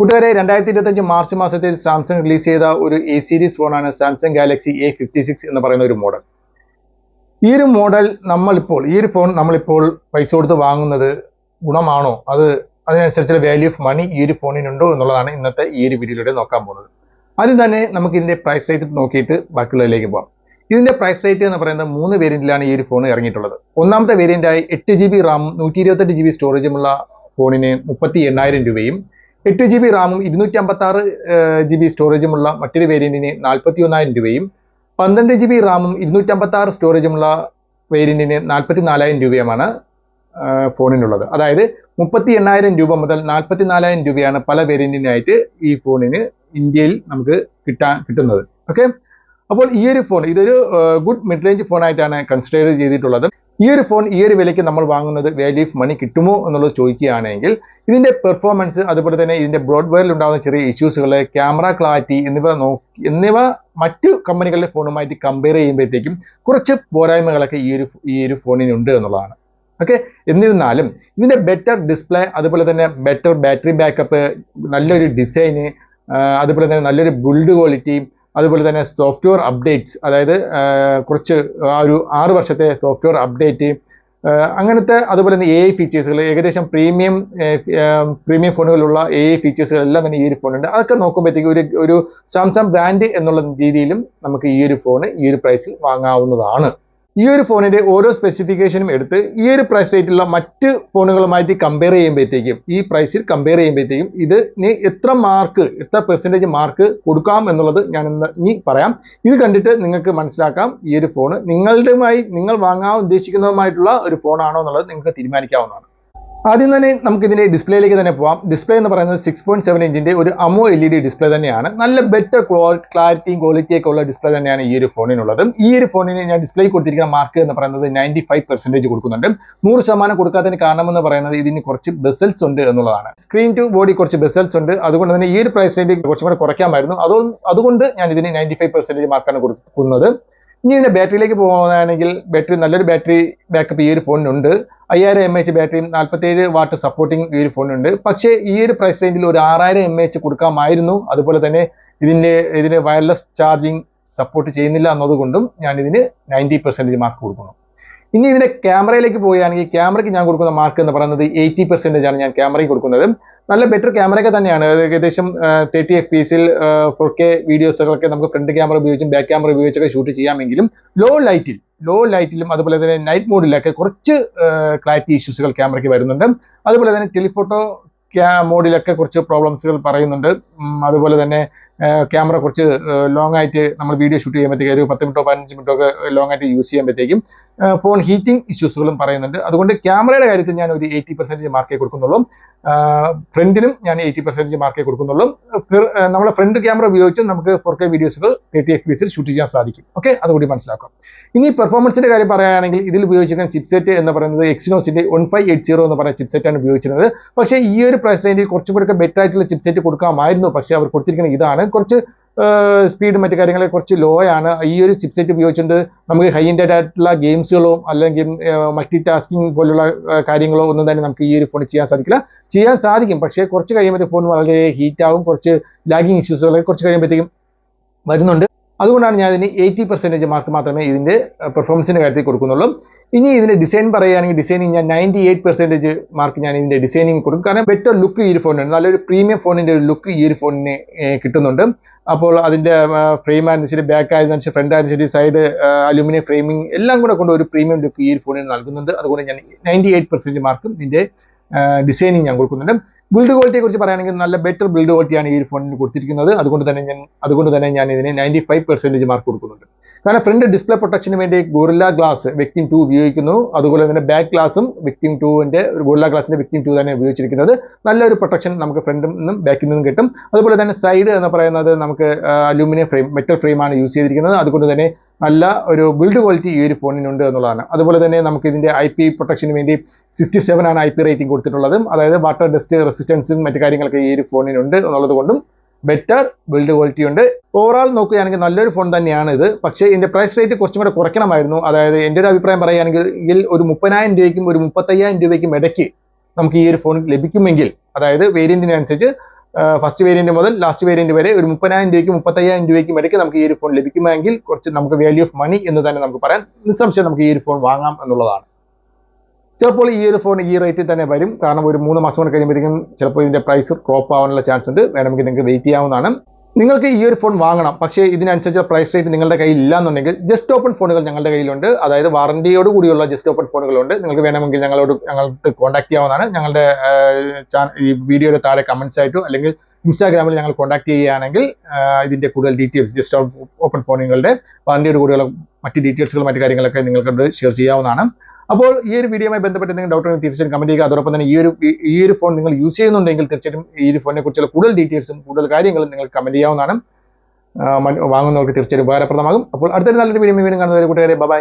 കൂട്ടുകാരെ രണ്ടായിരത്തി ഇരുപത്തഞ്ച് മാർച്ച് മാസത്തിൽ സാംസങ് റിലീസ് ചെയ്ത ഒരു എ സീരീസ് ഫോണാണ് Samsung Galaxy A fifty six എന്ന് പറയുന്ന ഒരു മോഡൽ. ഈ ഒരു മോഡൽ നമ്മളിപ്പോൾ ഈ ഒരു ഫോൺ നമ്മളിപ്പോൾ പൈസ കൊടുത്ത് വാങ്ങുന്നത് ഗുണമാണോ? അത് അതിനനുസരിച്ചുള്ള വാല്യൂ ഓഫ് മണി ഈ ഒരു ഫോണിനുണ്ടോ എന്നുള്ളതാണ് ഇന്നത്തെ ഈ ഒരു വീഡിയോയിലൂടെ നോക്കാൻ പോകുന്നത്. ആദ്യം തന്നെ നമുക്ക് ഇതിന്റെ പ്രൈസ് റേറ്റ് നോക്കിയിട്ട് ബാക്കിയുള്ളതിലേക്ക് പോകാം ഇതിന്റെ പ്രൈസ് റേറ്റ് എന്ന് പറയുന്നത് മൂന്ന് വേരിയന്റിലാണ് ഈ ഒരു ഫോൺ ഇറങ്ങിയിട്ടുള്ളത്. ഒന്നാമത്തെ വേരിയന്റായി എട്ട് ജി ബി റാം നൂറ്റി ഇരുപത്തെട്ട് ജി ബി സ്റ്റോറേജുമുള്ള ഫോണിന് മുപ്പത്തി എണ്ണായിരം രൂപയും എട്ട് ജി ബി റാമും ഇരുന്നൂറ്റി അമ്പത്തി ആറ് ജി ബി സ്റ്റോറേജുമുള്ള മറ്റൊരു വേരിയന്റിന് നാൽപ്പത്തി ഒന്നായിരം രൂപയും പന്ത്രണ്ട് ജി ബി റാമും ഇരുന്നൂറ്റി അമ്പത്തി ആറ് സ്റ്റോറേജുമുള്ള വേരിയന്റിന് നാൽപ്പത്തി നാലായിരം രൂപയുമാണ് ഫോണിനുള്ളത്. അതായത് മുപ്പത്തി എണ്ണായിരം രൂപ മുതൽ നാൽപ്പത്തി നാലായിരം രൂപയാണ് പല വേരിയന്റിനായിട്ട് ഈ ഫോണിന് ഇന്ത്യയിൽ നമുക്ക് കിട്ടാൻ കിട്ടുന്നത്. ഓക്കെ അപ്പോൾ ഈ ഒരു ഫോൺ ഇതൊരു ഗുഡ് മിഡ് റേഞ്ച് ഫോൺ ആയിട്ടാണ് കൺസിഡർ ചെയ്തിട്ടുള്ളത്. ഈ ഒരു ഫോൺ ഈ ഒരു വിലയ്ക്ക് നമ്മൾ വാങ്ങുന്നത് വാല്യൂ ഓഫ് മണി കിട്ടുമോ എന്നുള്ളത് ചോദിക്കുകയാണെങ്കിൽ ഇതിന്റെ പെർഫോമൻസ് അതുപോലെ തന്നെ ഇതിന്റെ ബ്രോഡ്വെയറിൽ ഉണ്ടാകുന്ന ചെറിയ ഇഷ്യൂസുകൾ ക്യാമറ ക്ലാരിറ്റി എന്നിവ നോക്കി എന്നിവ മറ്റു കമ്പനികളുടെ ഫോണുമായിട്ട് കമ്പയർ ചെയ്യുമ്പോഴത്തേക്കും കുറച്ച് പോരായ്മകളൊക്കെ ഈ ഒരു ഈ ഒരു ഫോണിനുണ്ട് എന്നുള്ളതാണ്. ഓക്കെ എന്നിരുന്നാലും ഇതിന്റെ ബെറ്റർ ഡിസ്പ്ലേ അതുപോലെ തന്നെ ബെറ്റർ ബാറ്ററി ബാക്കപ്പ് നല്ലൊരു ഡിസൈന് അതുപോലെ തന്നെ നല്ലൊരു ബിൽഡ് ക്വാളിറ്റി അതുപോലെ തന്നെ സോഫ്റ്റ്വെയർ അപ്ഡേറ്റ്സ് അതായത് കുറച്ച് ആ ഒരു ആറ് വർഷത്തെ സോഫ്റ്റ്വെയർ അപ്ഡേറ്റ് അങ്ങനത്തെ അതുപോലെ തന്നെ എ ഐ ഫീച്ചേഴ്സുകൾ ഏകദേശം പ്രീമിയം പ്രീമിയം ഫോണുകളുള്ള എ ഐ ഫീച്ചേഴ്സുകളെല്ലാം തന്നെ ഈ ഒരു ഫോണുണ്ട് അതൊക്കെ നോക്കുമ്പോഴത്തേക്ക് ഒരു ഒരു സാംസങ് ബ്രാൻഡ് എന്നുള്ള രീതിയിലും നമുക്ക് ഈ ഒരു ഫോൺ ഈ ഒരു പ്രൈസിൽ വാങ്ങാവുന്നതാണ്. ഈ ഒരു ഫോണിന്റെ ഓരോ സ്പെസിഫിക്കേഷനും എടുത്ത് ഈ ഒരു പ്രൈസ് റേറ്റുള്ള മറ്റ് ഫോണുകളുമായിട്ട് കമ്പയർ ചെയ്യുമ്പോഴത്തേക്കും ഈ പ്രൈസിൽ കമ്പയർ ചെയ്യുമ്പോഴത്തേക്കും ഇതിന് എത്ര മാർക്ക് എത്ര പെർസെന്റേജ് മാർക്ക് കൊടുക്കാം എന്നുള്ളത് ഞാൻ ഇന്ന് ഇനി പറയാം. ഇത് കണ്ടിട്ട് നിങ്ങൾക്ക് മനസ്സിലാക്കാം ഈ ഒരു ഫോൺ നിങ്ങളുടെയുമായി നിങ്ങൾ വാങ്ങാൻ ഉദ്ദേശിക്കുന്നതുമായിട്ടുള്ള ഒരു ഫോണാണോ എന്നുള്ളത് നിങ്ങൾക്ക് തീരുമാനിക്കാവുന്നതാണ്. ആദ്യം തന്നെ നമുക്ക് ഇതിന്റെ ഡിസ്പ്ലേയിലേക്ക് തന്നെ പോവാം. ഡിസ്പ്ലേ എന്ന് പറയുന്നത് സിക്സ് പോയിന്റ് സെവൻ ഇഞ്ചിന്റെ ഒരു AMOLED display തന്നെയാണ്. നല്ല ബെറ്റർ ക്ലാരിറ്റിയും ക്വാളിറ്റിയൊക്കെ ഉള്ള ഡിസ്പ്ലേ തന്നെയാണ് ഈ ഒരു ഫോണിനുള്ളത് ഈ ഒരു ഫോണിന് ഞാൻ ഡിസ്പ്ലേ കൊടുത്തിരിക്കുന്ന മാർക്ക് എന്ന് പറയുന്നത് നയന്റി ഫൈവ് പെർസെന്റേജ് കൊടുക്കുന്നുണ്ട്. നൂറ് ശതമാനം കൊടുക്കാത്തതിന് കാരണം എന്ന് പറയുന്നത് ഇതിന് കുറച്ച് ബെസൽസ് ഉണ്ട് എന്നുള്ളതാണ്. സ്ക്രീൻ ടു ബോഡി കുറച്ച് ബെസൽസ് ഉണ്ട്. അതുകൊണ്ട് തന്നെ ഈ ഒരു പ്രൈസ് റേഞ്ച് കുറച്ചും കൂടെ കുറയ്ക്കാമായിരുന്നു. അതോ അതുകൊണ്ട് ഞാൻ ഇതിന് നയന്റി ഫൈവ് പെർസെന്റേജ് മാർക്കാണ് കൊടുക്കുന്നത്. ഇനി ഇതിന്റെ ബാറ്ററിയിലേക്ക് പോകുകയാണെങ്കിൽ ബാറ്ററി നല്ലൊരു ബാറ്ററി ബാക്കപ്പ് ഈ ഒരു ഫോണിനുണ്ട് അയ്യായിരം എം എച്ച് ബാറ്ററിയും നാൽപ്പത്തേഴ് വാട്ട് സപ്പോർട്ടിംഗ് ഈ ഒരു ഫോണുണ്ട് പക്ഷേ ഈ ഒരു പ്രൈസ് റേഞ്ചിൽ ഒരു ആറായിരം എം എച്ച് കൊടുക്കാമായിരുന്നു. അതുപോലെ തന്നെ ഇതിന്റെ ഇതിന് വയർലെസ് ചാർജിങ് സപ്പോർട്ട് ചെയ്യുന്നില്ല എന്നതുകൊണ്ടും ഞാൻ ഇതിന് നയന്റി പെർസെന്റേജ് മാർക്ക് കൊടുക്കുന്നു. ഇനി ഇതിന്റെ ക്യാമറയിലേക്ക് പോവുകയാണെങ്കിൽ ക്യാമറയ്ക്ക് ഞാൻ കൊടുക്കുന്ന മാർക്ക് എന്ന് പറയുന്നത് എയ്റ്റി പെർസെന്റേജ് ആണ് ഞാൻ ക്യാമറയ്ക്ക് കൊടുക്കുന്നത്. നല്ല ബെറ്റർ ക്യാമറയൊക്കെ തന്നെയാണ്. ഏകദേശം തേർട്ടി എഫ് പി എസിൽ ഫോർ കെ വീഡിയോസുകളൊക്കെ നമുക്ക് ഫ്രണ്ട് ക്യാമറ ഉപയോഗിച്ചും ബാക്ക് ക്യാമറ ഉപയോഗിച്ചൊക്കെ ഷൂട്ട് ചെയ്യാമെങ്കിലും ലോ ലൈറ്റിൽ ലോ ലൈറ്റിലും അതുപോലെ തന്നെ നൈറ്റ് മോഡിലൊക്കെ കുറച്ച് ക്ലാരിറ്റി ഇഷ്യൂസുകൾ ക്യാമറയ്ക്ക് വരുന്നുണ്ട്. അതുപോലെ തന്നെ ടെലിഫോട്ടോ മോഡിലൊക്കെ കുറച്ച് പ്രോബ്ലംസുകൾ പറയുന്നുണ്ട്. അതുപോലെ തന്നെ ക്യാമറ കുറച്ച് ലോങ് ആയിട്ട് നമ്മൾ വീഡിയോ ഷൂട്ട് ചെയ്യുമ്പോഴത്തേക്ക് ഒരു പത്ത് മിനിറ്റോ പതിനഞ്ച് മിനിറ്റോ ഒക്കെ ലോങ് ആയിട്ട് യൂസ് ചെയ്യുമ്പോഴത്തേക്കും ഫോൺ ഹീറ്റിംഗ് ഇഷ്യൂസുകളും പറയുന്നുണ്ട്. അതുകൊണ്ട് ക്യാമറയുടെ കാര്യത്തിൽ ഞാൻ ഒരു എയ്റ്റി പെർസെന്റേജ് മാർക്കേ കൊടുക്കുന്നുള്ളൂ. ഫ്രണ്ടിനും ഞാൻ എയ്റ്റി പെർസെന്റേജ് മാർക്കേ കൊടുക്കുന്നുള്ളൂ. നമ്മുടെ ഫ്രണ്ട് ക്യാമറ ഉപയോഗിച്ച് നമുക്ക് ഫോർ കെ വീഡിയോസുകൾ തേർട്ടി എഫ് പി ഷൂട്ട് ചെയ്യാൻ സാധിക്കും. ഓക്കെ? അതുകൂടി മനസ്സിലാക്കാം. ഇനി പെർഫോമൻസിന്റെ കാര്യം പറയുകയാണെങ്കിൽ ഇതിൽ ഉപയോഗിച്ചിരിക്കുന്ന ചിപ്സെറ്റ് എന്ന് പറയുന്നത് എക്സിനോസിന്റെ വൺ ഫൈവ് എയ്റ്റ് സീറോ എന്ന് പറയുന്ന ചിപ്സെറ്റാണ് ഉപയോഗിച്ചിരുന്നത്. പക്ഷേ ഈ ഒരു പ്രൈസ് റേഞ്ചിൽ കുറച്ചും കൂടെ ബെറ്റർ ആയിട്ടുള്ള ചിപ്സെറ്റ് കൊടുക്കാമായിരുന്നു. പക്ഷേ അവർ കൊടുത്തിരിക്കുന്ന ഇതാണ്. കുറച്ച് സ്പീഡ് മറ്റു കാര്യങ്ങളെ കുറച്ച് ലോ ആണ്. ഈ ഒരു ചിപ്സെറ്റ് ഉപയോഗിച്ചുകൊണ്ട് നമുക്ക് ഹൈ എൻഡഡ് ആയിട്ടുള്ള ഗെയിംസുകളോ അല്ലെങ്കിൽ മൾട്ടി ടാസ്കിങ് പോലുള്ള കാര്യങ്ങളോ ഒന്നും തന്നെ നമുക്ക് ഈ ഒരു ഫോണിൽ ചെയ്യാൻ സാധിക്കില്ല. ചെയ്യാൻ സാധിക്കും. പക്ഷേ കുറച്ച് കഴിയുമ്പോഴത്തേക്ക് ഫോൺ വളരെ ഹീറ്റ് ആവും. കുറച്ച് ലാഗിങ് ഇഷ്യൂസുകളൊക്കെ കുറച്ച് കഴിയുമ്പോഴത്തേക്കും വരുന്നുണ്ട്. അതുകൊണ്ടാണ് ഞാൻ ഇതിന് എയ്റ്റി പെർസെന്റേജ് മാർക്ക് മാത്രമേ ഇതിന്റെ പെർഫോമൻസിന്റെ കാര്യത്തിൽ കൊടുക്കുന്നുള്ളൂ. ഇനി ഇതിന്റെ ഡിസൈൻ പറയുകയാണെങ്കിൽ ഡിസൈനിങ് ഞാൻ നയന്റി എയ്റ്റ് പെർസെന്റേജ് മാർക്ക് ഞാൻ ഇതിന്റെ ഡിസൈനിങ് കൊടുക്കും. കാരണം ബെറ്റർ ലുക്ക് ഈ ഒരു നല്ലൊരു പ്രീമിയം ഫോണിന്റെ ഒരു ലുക്ക് ഈ ഒരു ഫോണിന് കിട്ടുന്നുണ്ട്. അപ്പോൾ അതിന്റെ ഫ്രെയിം ആയിരുന്നു ബാക്ക് ആയിരുന്നു ശരി ഫ്രണ്ട് ആയിരുന്നു ശരി സൈഡ് അലുമിനിയം ഫ്രെയിമിംഗ് എല്ലാം കൂടെ കൊണ്ട് ഒരു പ്രീമിയം ലുക്ക് ഈ ഒരു ഫോണിന് നൽകുന്നുണ്ട്. അതുകൊണ്ട് ഞാൻ നയന്റി എയ്റ്റ് പെർസെന്റേജ് മാർക്കും ഇതിന്റെ ഡിസൈനിങ് ഞാൻ കൊടുക്കുന്നുണ്ട്. ബിൽഡ് ക്വാളിറ്റിയെ കുറിച്ച് പറയുകയാണെങ്കിൽ നല്ല ബെറ്റർ ബിൽഡ് ക്വാളിറ്റിയാണ് ഈ ഒരു ഫോണിന് കൊടുത്തിരിക്കുന്നത്. അതുകൊണ്ട് തന്നെ ഞാൻ അതുകൊണ്ട് തന്നെ ഞാൻ ഇതിന് നയന്റി ഫൈവ് മാർക്ക് കൊടുക്കുന്നുണ്ട്. കാരണം ഫ്രണ്ട് ഡിസ്പ്ലേ പ്രൊട്ടക്ഷന് വേണ്ടി ഗോറില്ല ഗ്ലാസ് വിക്ടിം ടു ഉപയോഗിക്കുന്നു. അതുപോലെ തന്നെ ബാക്ക് ഗ്ലാസും വിക്ടിം ടുവിന്റെ ഗോറില്ല ഗ്ലാസിന്റെ വിക്ടിം ടു തന്നെ ഉപയോഗിച്ചിരിക്കുന്നത്. നല്ലൊരു പ്രൊട്ടക്ഷൻ നമുക്ക് ഫ്രണ്ടിൽ നിന്നും ബാക്കിൽ നിന്നും കിട്ടും. അതുപോലെ തന്നെ സൈഡ് എന്ന് പറയുന്നത് നമുക്ക് അലൂമിനിയം ഫ്രെയിം മെറ്റൽ ഫ്രെയിമാണ് യൂസ് ചെയ്തിരിക്കുന്നത്. അതുകൊണ്ട് തന്നെ നല്ല ഒരു ബിൽഡ് ക്വാളിറ്റി ഈ ഒരു ഫോണിനുണ്ട് എന്നുള്ളതാണ്. അതുപോലെ തന്നെ നമുക്ക് ഇതിന്റെ ഐ പി പ്രൊട്ടക്ഷന് വേണ്ടി സിക്സ്റ്റി സെവൻ ആണ് ഐ പി റേറ്റിംഗ് കൊടുത്തിട്ടുള്ളത് അതായത് വാട്ടർ ഡസ്റ്റ് റെസിസ്റ്റൻസും മറ്റു കാര്യങ്ങളൊക്കെ ഈ ഒരു ഫോണിനുണ്ട് എന്നുള്ളത് കൊണ്ടും ബെറ്റർ ബിൽഡ് ക്വാളിറ്റി ഉണ്ട്. ഓവറോൾ നോക്കുകയാണെങ്കിൽ നല്ലൊരു ഫോൺ തന്നെയാണ് ഇത്. പക്ഷേ ഇതിന്റെ പ്രൈസ് റേറ്റ് കുറച്ചും കൂടെ കുറയ്ക്കണമായിരുന്നു. അതായത് എന്റെ ഒരു അഭിപ്രായം പറയുകയാണെങ്കിൽ ഒരു മുപ്പതിനായിരം രൂപയ്ക്കും ഒരു മുപ്പത്തയ്യായിരം രൂപയ്ക്കും ഇടയ്ക്ക് നമുക്ക് ഈ ഒരു ഫോൺ ലഭിക്കുമെങ്കിൽ അതായത് വേരിയന്റിനനുസരിച്ച് ഫസ്റ്റ് വേരിയന്റ് മുതൽ ലാസ്റ്റ് വേരിയന്റ് വരെ ഒരു മുപ്പതിനായിരം രൂപയ്ക്ക് മുപ്പത്തയ്യായിരം രൂപയ്ക്കും ഇടയ്ക്ക് നമുക്ക് ഈ ഒരു ഫോൺ ലഭിക്കുമെങ്കിൽ കുറച്ച് നമുക്ക് വാല്യൂ ഓഫ് മണി എന്ന് തന്നെ നമുക്ക് പറയാം നിസ്സംശയം നമുക്ക് ഈ ഒരു ഫോൺ വാങ്ങാം എന്നുള്ളതാണ്. ചിലപ്പോൾ ഈ ഒരു ഫോൺ ഈ റേറ്റിൽ തന്നെ വരും. കാരണം ഒരു മൂന്ന് മാസം കൊണ്ട് കഴിയുമ്പോഴേക്കും ചിലപ്പോൾ ഇതിന്റെ പ്രൈസ് ഡ്രോപ്പ് ആവാനുള്ള ചാൻസ് ഉണ്ട്. വേണമെങ്കിൽ നിങ്ങൾക്ക് വെയിറ്റ് ചെയ്യാവുന്നതാണ്. നിങ്ങൾക്ക് ഈ ഒരു ഫോൺ വാങ്ങണം. പക്ഷേ ഇതിനനുസരിച്ച് പ്രൈസ് റേറ്റ് നിങ്ങളുടെ കയ്യിൽ ഇല്ലാന്നുണ്ടെങ്കിൽ ജസ്റ്റ് ഓപ്പൺ ഫോണുകൾ ഞങ്ങളുടെ കയ്യിലുണ്ട്. അതായത് വാറണ്ടിയോട് കൂടിയുള്ള ജസ്റ്റ് ഓപ്പൺ ഫോണുകളുണ്ട് നിങ്ങൾക്ക് വേണമെങ്കിൽ ഞങ്ങളോട് ഞങ്ങൾക്ക് കോൺടാക്ട് ചെയ്യാവുന്നതാണ്. ഞങ്ങളുടെ ഈ വീഡിയോയുടെ താഴെ കമൻസ് ആയിട്ടോ അല്ലെങ്കിൽ ഇൻസ്റ്റാഗ്രാമിൽ ഞങ്ങൾ കോൺടാക്ട് ചെയ്യുകയാണെങ്കിൽ ഇതിന്റെ കൂടുതൽ ഡീറ്റെയിൽസ് ജസ്റ്റ് ഓപ്പൺ ഫോണുകളുടെ വാറണ്ടിയോട് കൂടിയുള്ള മറ്റ് ഡീറ്റെയിൽസുകൾ മറ്റു കാര്യങ്ങളൊക്കെ നിങ്ങൾക്ക് ഷെയർ ചെയ്യാവുന്നതാണ്. അപ്പോൾ ഈ ഒരു വീഡിയോയുമായി ബന്ധപ്പെട്ട് എന്തെങ്കിലും ഡൗട്ട് ഉണ്ടെങ്കിൽ തീർച്ചയായും കമന്റ് ചെയ്യുക. അതോടൊപ്പം തന്നെ ഈ ഒരു ഈ ഒരു ഫോൺ നിങ്ങൾ യൂസ് ചെയ്യുന്നുണ്ടെങ്കിൽ തീർച്ചയായിട്ടും ഈ ഒരു ഫോണിനെ കുറിച്ചുള്ള കൂടുതൽ ഡീറ്റെയിൽസും കൂടുതൽ കാര്യങ്ങളും നിങ്ങൾ കമന്റ് ചെയ്യാവുന്നതാണ്. വാങ്ങുന്നവർക്ക് തീർച്ചയായും ഉപകാരപ്രദമാകും. അപ്പോൾ അടുത്തൊരു നല്ലൊരു വീഡിയോ വീണ്ടും കാണുന്നവരെ കൂട്ടുകാരെ ബൈ